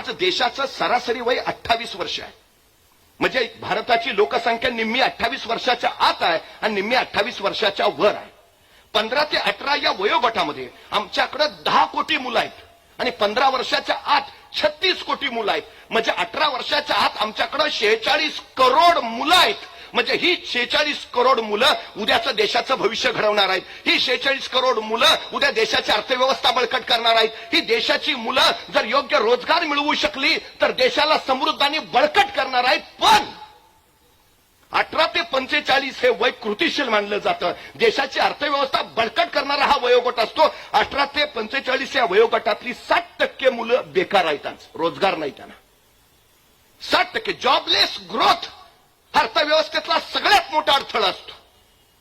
आज देशाचं सरासरी वय अठ्ठावीस वर्ष आहे. म्हणजे भारताची लोकसंख्या निम्मी अठ्ठावीस वर्षाच्या आत आहे आणि निम्मी अठ्ठावीस वर्षाच्या वर आहे. पंधरा ते अठरा या वयोगटामध्ये आमच्याकडे दहा कोटी मुलं आहेत आणि पंधरा वर्षाच्या आत छत्तीस कोटी मुलं आहेत. म्हणजे अठरा वर्षाच्या आत आमच्याकडे शेहेचाळीस करोड मुलं आहेत. म्हणजे ही शेहेचाळीस करोड मुलं उद्याचं देशाचं भविष्य घडवणार आहेत. ही शेहेचाळीस करोड मुलं उद्या देशाची अर्थव्यवस्था बळकट करणार आहेत. ही देशाची मुलं जर योग्य रोजगार मिळवू शकली तर देशाला समृद्ध आणि बळकट करणार आहेत. पण अठरा ते पंचेचाळीस हे वय कृतिशील मानलं जातं. देशाची अर्थव्यवस्था बळकट करणारा हा वयोगट असतो. अठरा ते पंचेचाळीस या वयोगटातली साठ टक्के मुलं बेकार आहेत रोजगार नाही त्यांना. साठ टक्के. जॉबलेस ग्रोथ अर्थव्यवस्थेतला सगळ्यात मोठा अडथळा असतो.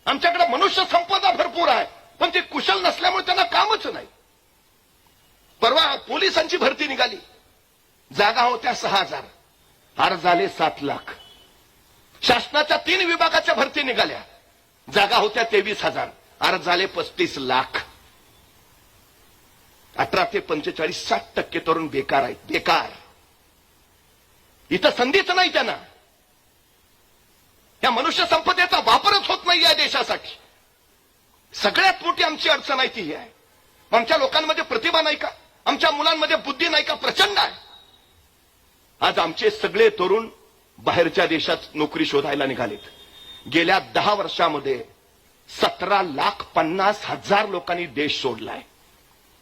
आमच्याकडे मनुष्य संपदा भरपूर आहे पण ते कुशल नसल्यामुळे त्यांना कामच नाही. परवा पोलिसांची भरती निघाली. जागा होत्या सहा हजार. अर्ज झाले सात लाख. शासनाच्या तीन विभागाच्या भरती निघाल्या. जागा होत्या तेवीस हजार. अर्ज झाले पस्तीस लाख. अठरा ते पंचेचाळीस साठ टक्के तरुण बेकार आहेत. बेकार. इथं संधीच नाही त्यांना. या मनुष्य संपदेचा वापरच होत नाही या देशासाठी. सगळ्यात मोठी आमची अडचण आहे ती ही आहे. आमच्या लोकांमध्ये प्रतिभा नाही का? आमच्या मुलांमध्ये बुद्धी नाही का? प्रचंड आहे. आज आमचे सगळे तरुण बाहेरच्या देशात नोकरी शोधायला निघालेत. गेल्या दहा वर्षामध्ये सतरा लाख पन्नास हजार लोकांनी देश सोडलाय.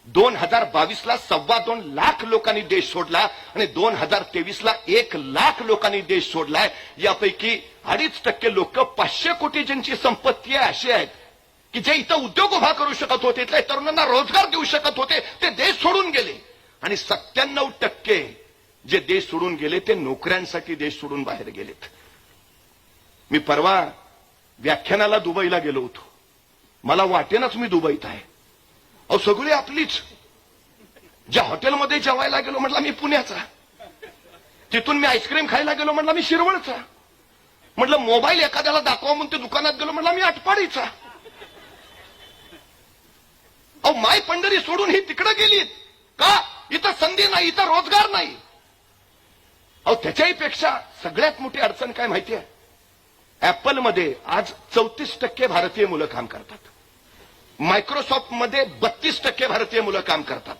दोन हजार बावीसला सव्वा दोन लाख लोकांनी देश सोडला आणि दोन हजार तेवीस ला एक लाख लोकांनी देश सोडलाय. यापैकी अडीच टक्के लोक पाचशे कोटी ज्यांची संपत्ती आहे अशी आहेत. की जे इथं उद्योग उभा करू शकत होते इथल्या तरुणांना रोजगार देऊ शकत होते ते देश सोडून गेले. आणि सत्त्याण्णव टक्के जे देश सोडून गेले ते नोकऱ्यांसाठी देश सोडून बाहेर गेलेत. मी परवा व्याख्यानाला दुबईला गेलो होतो. मला वाटेनच मी दुबईत आहे. अहो सगळी आपलीच. ज्या हॉटेलमध्ये जेवायला गेलो म्हटलं मी पुण्याचा. तिथून मी आईस्क्रीम खायला गेलो म्हटलं मी शिरवळचा. म्हटलं मोबाईल एखाद्याला दाखवा म्हणून ते दुकानात गेलो म्हटलं मी आटपाडीचा. अहो माय पंढरी सोडून ही तिकडे गेलीत. का? इथं संधी नाही इथं रोजगार नाही. अहो त्याच्याही पेक्षा सगळ्यात मोठी अडचण काय माहिती आहे ऍपलमध्ये आज चौतीस टक्के भारतीय मुलं काम करतात. मायक्रोसॉफ्टमध्ये बत्तीस टक्के भारतीय मुलं काम करतात.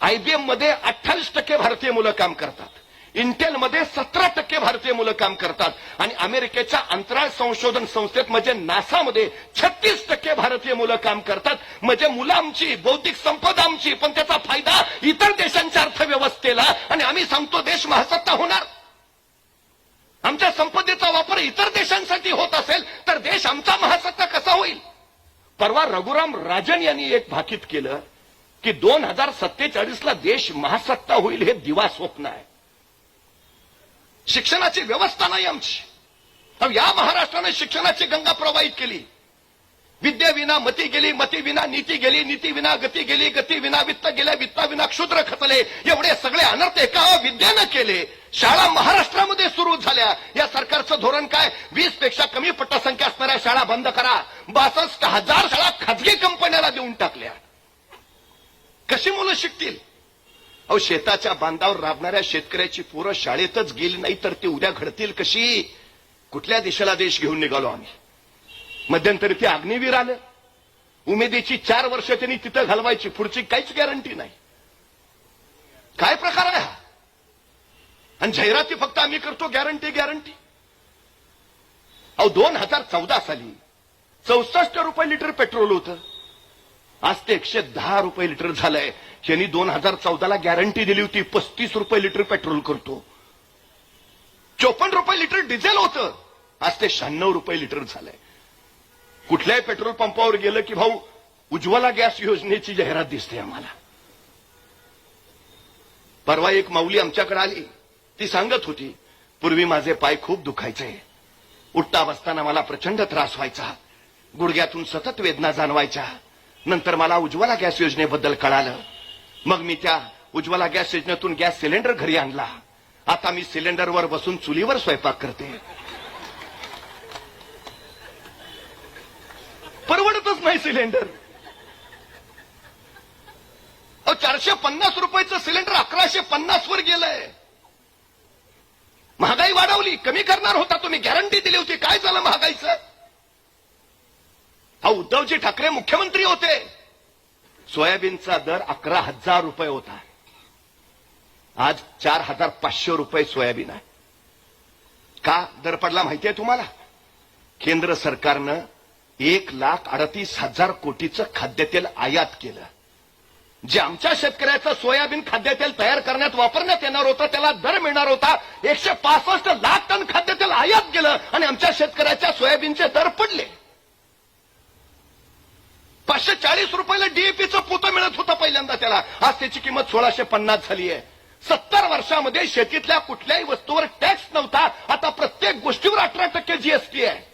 आयबीएममध्ये अठ्ठावीस टक्के भारतीय मुलं काम करतात. इंटेलमध्ये सतरा टक्के भारतीय मुलं काम करतात. आणि अमेरिकेच्या अंतराळ संशोधन संस्थेत म्हणजे नासामध्ये छत्तीस टक्के भारतीय मुलं काम करतात. म्हणजे मुलं आमची बौद्धिक संपदा आमची पण त्याचा फायदा इतर देशांच्या अर्थव्यवस्थेला आणि आम्ही सांगतो देश महासत्ता होणार. आमच्या संपदेचा वापर इतर देशांसाठी होत असेल तर देश आमचा महासत्ता कसा होईल? परवा रघुराम राजन यांनी एक भाकीत केलं की दोन हजार सत्तेचाळीसला देश महासत्ता होईल हे दिवा स्वप्न आहे. शिक्षणाची व्यवस्था नाही आमची. या महाराष्ट्राने शिक्षणाची गंगा प्रवाहित केली. विद्येविना मती गेली मती विना नीती गेली नीती विना गती गेली गती विना वित्त गेल्या वित्ताविना क्षुद्र खचले. एवढे सगळे अनर्थ एका विद्येनं केले. शाळा महाराष्ट्रामध्ये सुरू झाल्या. या सरकारचं धोरण काय? वीसपेक्षा कमी पटसंख्या असणाऱ्या शाळा बंद करा. बासष्ट हजार शाळा खाजगी कंपन्याला देऊन टाकल्या. कशी मुलं शिकतील? अहो शेताच्या बांधावर राबणाऱ्या शेतकऱ्याची पोरं शाळेतच गेली नाही तर ती उद्या घडतील कशी? कुठल्या दिशेला देश घेऊन निघालो आम्ही? मध्यंतरी ते अग्निवीर आलं. उमेदीची चार वर्ष त्यांनी तिथं घालवायची. पुढची काहीच गॅरंटी नाही. काय प्रकार आहे हा? आणि जाहिराती फक्त आम्ही करतो गॅरंटी गॅरंटी अहो दोन हजार चौदा साली चौसष्ट रुपये लिटर पेट्रोल होतं. आज ते एकशे दहा रुपये लिटर झालंय. यांनी दोन हजार चौदाला गॅरंटी दिली होती. पस्तीस रुपये लिटर पेट्रोल करतो. चोपन्न रुपये लिटर डिझेल होतं. आज ते शहाण्णव रुपये लिटर झालंय. कुठल्याही पेट्रोल पंपावर गेलं की भाऊ उज्ज्वला गॅस योजनेची जाहिरात दिसते आम्हाला. परवा एक माऊली आमच्याकडे आली. ती सांगत होती पूर्वी माझे पाय खूप दुखायचे. उठता बसताना मला प्रचंड त्रास व्हायचा. गुडघ्यातून सतत वेदना जाणवायच्या. नंतर मला उज्ज्वला गॅस योजनेबद्दल कळालं. मग मी त्या उज्ज्वला गॅस योजनेतून गॅस सिलेंडर घरी आणला. आता मी सिलेंडरवर बसून चुलीवर स्वयंपाक करते. नाही सिलेंडर. चारशे पन्नास रुपयाचं सिलेंडर अकराशे पन्नास वर गेलंय. महागाई वाढवली कमी करणार होता तुम्ही गॅरंटी दिली होती. काय झालं महागाईचं? हा उद्धवजी ठाकरे मुख्यमंत्री होते. सोयाबीनचा दर अकरा हजार रुपये होता. आज चार हजार पाचशे रुपये सोयाबीन आहे. का दर पडला माहितीये तुम्हाला? केंद्र सरकारनं एक लाख अडतीस हजार कोटीचं खाद्यतेल आयात केलं. जे आमच्या शेतकऱ्याचं सोयाबीन खाद्यतेल तयार करण्यात वापरण्यात येणार होतं त्याला दर मिळणार होता एकशे पासष्ट लाख टन खाद्यतेल आयात केलं आणि आमच्या शेतकऱ्याच्या सोयाबीनचे दर पडले. पाचशे चाळीस रुपयाला डीएपीचं पोतं मिळत होतं पहिल्यांदा त्याला. आज त्याची किंमत सोळाशे पन्नास झाली आहे. सत्तर वर्षामध्ये शेतीतल्या कुठल्याही वस्तूवर टॅक्स नव्हता. आता प्रत्येक गोष्टीवर अठरा टक्के जीएसटी आहे.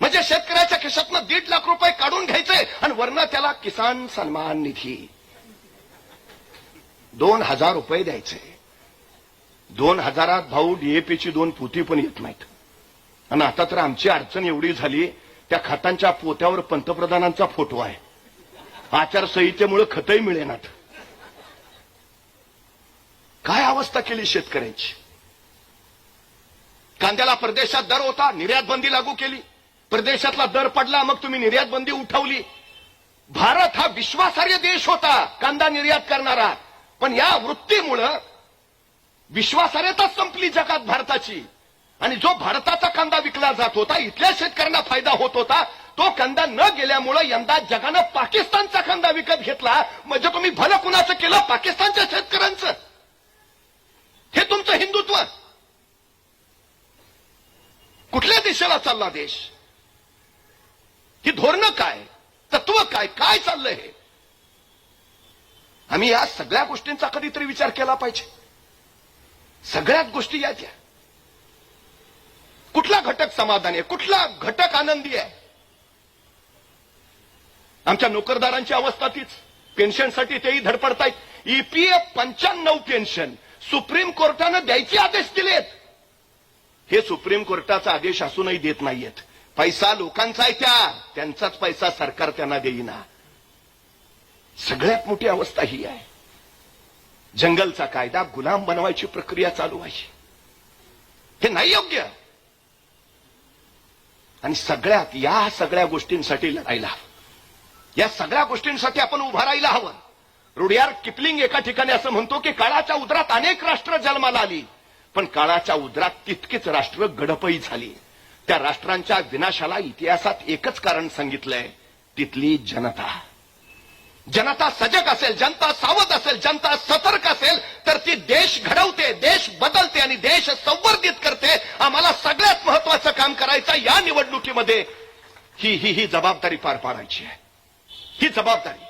म्हणजे शेतकऱ्याच्या खिशातनं दीड लाख रुपये काढून घ्यायचे आणि वरनं त्याला किसान सन्मान निधी. दोन हजार रुपये द्यायचे. दोन हजारात भाऊ डीएपीची दोन पोती पण येत नाहीत. आणि आता तर आमची अडचण एवढी झाली त्या खतांच्या पोत्यावर पंतप्रधानांचा फोटो आहे. आचारसंहितेमुळे खतही मिळेनात. काय अवस्था केली शेतकऱ्यांची? कांद्याला परदेशात दर होता निर्यात बंदी लागू केली. परदेशातला दर पडला मग तुम्ही निर्यात बंदी उठवली. भारत हा विश्वासार्ह देश होता कांदा निर्यात करणारा. पण या वृत्तीमुळं विश्वासार्हताच संपली जगात भारताची. आणि जो भारताचा कांदा विकला जात होता इथल्या शेतकऱ्यांना फायदा होत होता तो कांदा न गेल्यामुळं यंदा जगानं पाकिस्तानचा कांदा विकत घेतला. म्हणजे तुम्ही भलं कुणाचं केलं? पाकिस्तानच्या शेतकऱ्यांचं. हे तुमचं हिंदुत्व. कुठल्या दिशेला चालला देश? ही धोरणं काय? तत्व काय? काय चाललंय हे? आम्ही या सगळ्या गोष्टींचा कधीतरी विचार केला पाहिजे. सगळ्याच गोष्टी याच्या कुठला घटक समाधानी आहे? कुठला घटक आनंदी आहे? आमच्या नोकरदारांची अवस्था तीच. पेन्शनसाठी तेही धडपडतायत. ईपीएफ पंच्याण्णव पेन्शन सुप्रीम कोर्टानं द्यायचे आदेश दिलेत. हे सुप्रीम कोर्टाचा आदेश असूनही देत नाहीयेत. पैसा लोकांचा आहे त्या. त्यांचाच पैसा सरकार त्यांना देईना. सगळ्यात मोठी अवस्था ही आहे. जंगलचा कायदा गुलाम बनवायची प्रक्रिया चालू आहे हे नाही योग्य. आणि सगळ्यात या सगळ्या गोष्टींसाठी लढायला हवं. या सगळ्या गोष्टींसाठी आपण उभा राहायला हवं. रुडियार किपलिंग एका ठिकाणी असं म्हणतो की काळाच्या उदरात अनेक राष्ट्र जन्माला आली. पण काळाच्या उदरात तितकीच राष्ट्र गडपई झाली. त्या राष्ट्रांच्या विनाशाला इतिहासात एकच कारण सांगितलंय तिथली जनता. जनता सजग असेल जनता सावध असेल जनता सतर्क असेल तर ती देश घडवते देश बदलते आणि देश संवर्धित करते. आम्हाला सगळ्यात महत्वाचं काम करायचं या निवडणुकीमध्ये. ही ही ही जबाबदारी पार पाडायची आहे. ही जबाबदारी.